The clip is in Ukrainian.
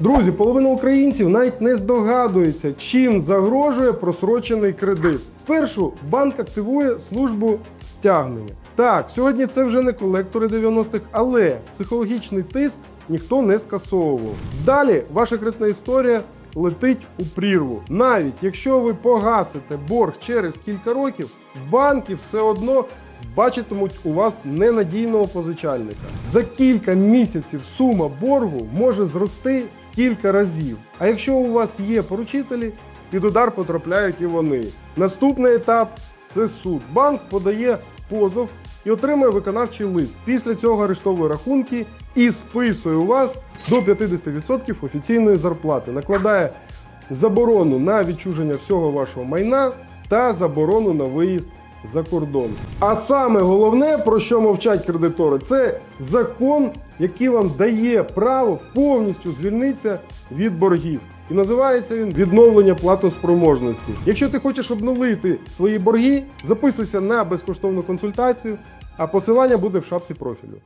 Друзі, половина українців навіть не здогадується, чим загрожує просрочений кредит. Першу банк активує службу стягнення. Так, сьогодні це вже не колектори 90-х, але психологічний тиск ніхто не скасовував. Далі ваша кредитна історія летить у прірву. Навіть якщо ви погасите борг через кілька років, банки все одно бачитимуть у вас ненадійного позичальника. За кілька місяців сума боргу може зрости кілька разів. А якщо у вас є поручителі, під удар потрапляють і вони. Наступний етап це суд. Банк подає позов і отримує виконавчий лист. Після цього арештовує рахунки і списує у вас до 50% офіційної зарплати. Накладає заборону на відчуження всього вашого майна та заборону на виїзд за кордон. А саме головне, про що мовчать кредитори, це закон, який вам дає право повністю звільнитися від боргів. І називається він відновлення платоспроможності. Якщо ти хочеш обнулити свої борги, записуйся на безкоштовну консультацію, а посилання буде в шапці профілю.